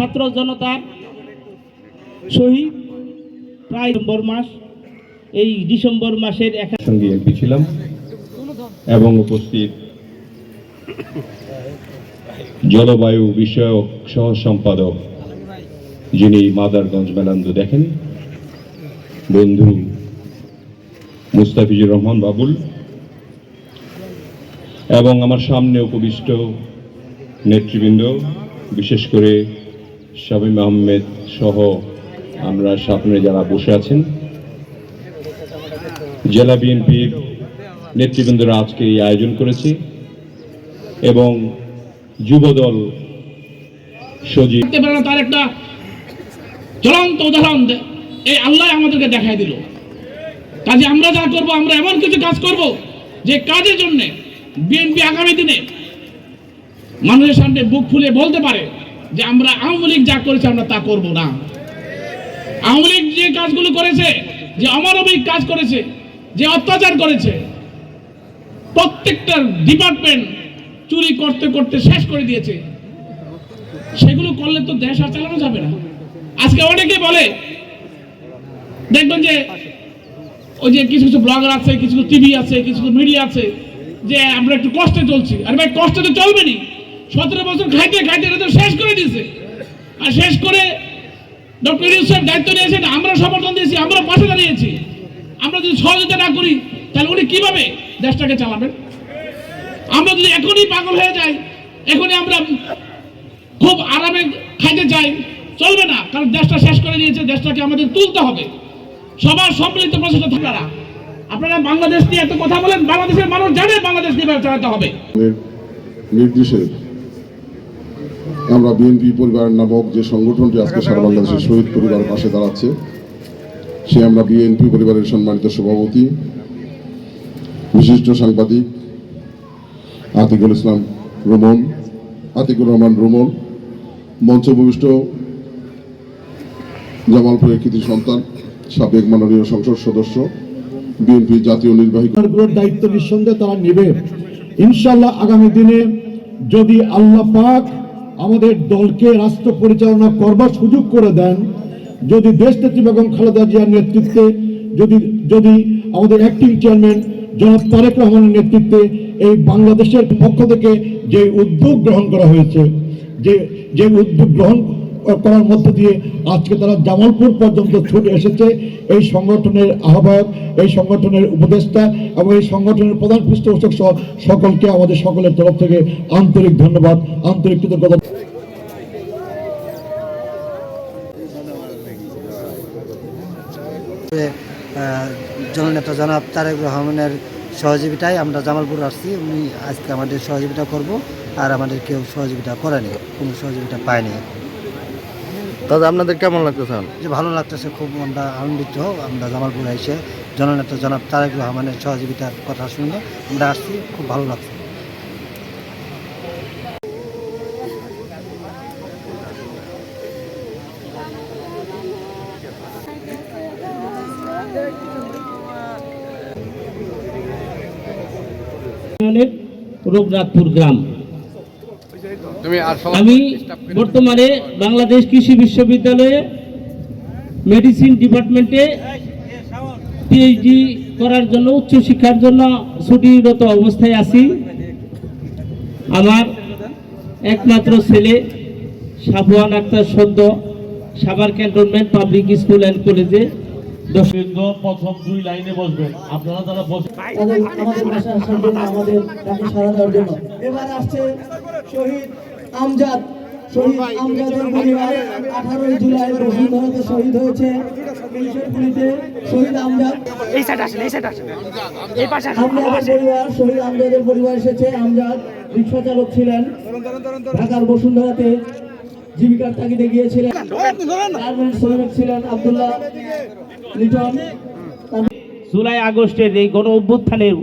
ছাত্র জনতার শহীদ, প্রায় ডিসেম্বর মাস, এই ডিসেম্বর মাসের এক সঙ্গে এমপি ছিলাম এবং উপস্থিত জলবায়ু বিষয়ক সহ সম্পাদক যিনি মাদারগঞ্জ মেলান্দ দেখেন, বন্ধু মুস্তাফিজুর রহমান বাবুল এবং আমার সামনে উপবিষ্ট নেতৃবৃন্দ, বিশেষ করে শামীম আহমেদ সহ আমরা সামনে যারা বসে আছেন। জেলা বিএনপির নেতৃবৃন্দরা আজকে এই আয়োজন করেছে এবং যুবদল সজীব তার একটা জ্বলন্ত উদাহরণ এই আল্লাহ আমাদেরকে দেখাই দিল। কাজে আমরা যা করব, আমরা এমন কিছু কাজ করব যে কাজের জন্য বিএনপি আগামী দিনে মানুষের সামনে বুক ফুলে বলতে পারে। যে আমরা আওয়ামী লীগ যা করেছে আমরা তা করব না। আওয়ামী লীগ যে কাজগুলো করেছে, যে অমানবিক কাজ করেছে, যে অত্যাচার করেছে, প্রত্যেকটা ডিপার্টমেন্ট চুরি করতে করতে শেষ করে দিয়েছে। সেগুলো করলে তো দেশ আর চালানো যাবে না। আজকে অনেকে বলে, দেখবেন যে ওই যে কিছু কিছু ব্লগার আছে, কিছু কিছু টিভি আছে, কিছু কিছু মিডিয়া আছে, যে আমরা একটু কষ্টে চলছি। আর ভাই, কষ্টে তো চলবে নি সতেরো বছর খাইতে খাইতে এটা তো আর শেষ করে ডক্টর সাহেব দায়িত্ব নিয়েছেন, আমরা সমর্থন দিয়েছি, আমরা পাশে দাঁড়িয়েছি। আমরা যদি সহযোগিতা না করি, তাহলে উনি কীভাবে দেশটাকে চালাবেন? আমরা যদি এখনই পাগল হয়ে যাই, এখনই আমরা খুব আরামে খাইতে চাই, চলবে না, কারণ দেশটা শেষ করে দিয়েছে, দেশটাকে আমাদের তুলতে হবে। সবার সম্মিলিত প্রচেষ্টা থাকারা আপনারা বাংলাদেশ নিয়ে এত কথা বলেন, বাংলাদেশের মানুষ জানে বাংলাদেশ কীভাবে চালাতে হবে। এর নির্দেশে আমরা বিএনপি পরিবার নামক যে সংগঠনটি আজকে সারা বাংলাদেশের শহীদ পরিবারের পাশে দাঁড়াচ্ছে সে আমরা বিএনপি পরিবারের সম্মানিত সভাপতি বিশিষ্ট সাংবাদিক আতিকুল ইসলাম রোমন আতিকুর রহমান রোমন মঞ্চ ভূমিষ্ঠ জামালপুরের কৃতি সন্তান সাবেক মাননীয় সংসদ সদস্য বিএনপি জাতীয় নির্বাহী দায়িত্ব নিঃসন্দেহে তারা নেবে। ইনশাল্লাহ আগামী দিনে যদি আল্লাহ পাক আমাদের দলকে রাষ্ট্র পরিচালনা করবার সুযোগ করে দেন। যদি দেশ নেত্রী বেগম খালেদা জিয়ার নেতৃত্বে, যদি যদি আমাদের অ্যাক্টিং চেয়ারম্যান জনাব তারেক রহমানের নেতৃত্বে এই বাংলাদেশের পক্ষ থেকে যে উদ্যোগ গ্রহণ করা হয়েছে, যে যে উদ্যোগ গ্রহণ করার মধ্য দিয়ে আজকে তারা জামালপুর পর্যন্ত ছুটে এসেছে। এই সংগঠনের আহ্বায়ক, এই সংগঠনের উপদেষ্টা এবং এই সংগঠনের প্রধান পৃষ্ঠপোষক সকলকে আমাদের সকলের তরফ থেকে আন্তরিক ধন্যবাদ, আন্তরিক কৃতজ্ঞতা জননেতা জনাব তারেক রহমানের সহযোগিতায় আমরা জামালপুর আসছি। উনি আজকে আমাদের সহযোগিতা করব আর আমাদের কেউ সহযোগিতা করেনি কোনো সহযোগিতা পায়নি। দাদা আপনাদের কেমন লাগতেছে? যে ভালো লাগতেছে খুব আমরা আনন্দিত। আমরা জামালপুর এসে জননেতা জনাব তারেক রহমানের সহযোগিতার কথা শুনে আমরা আসছি খুব ভালো লাগছে। রঘুনাথপুর গ্রাম। আমি বর্তমানে বাংলাদেশ কৃষি বিশ্ববিদ্যালয়ে মেডিসিন ডিপার্টমেন্টে পিএইচডি করার জন্য উচ্চশিক্ষার জন্য ছুটিরত অবস্থায় আছি। আমার একমাত্র ছেলে সাফওয়ান আক্তার সদ্য Savar cantonment public school and কলেজে প্রথম দুই লাইনে বসবেন। আপনারা যারা বসে আমাদের ভাষা আসার জন্য আমাদের ডাকে সাড়া দেওয়ার জন্য এবার আসছে শহীদ আমজাদ। শহীদ আমজাদের পরিবার আঠারোই জুলাই বসুন্ধরাতে শহীদ হয়েছে। শহীদ আমজাদ। আমজাদের পরিবার শহীদ আমজাদের পরিবার এসেছে। আমজাদ রিক্সা চালক ছিলেন। ঢাকার বসুন্ধরাতে জীবিকার তাগিদে গিয়েছিলেন। শ্রমিক ছিলেন আবদুল্লাহ লিটন। জুলাই আগস্টের এই গণ অভ্যুত্থানের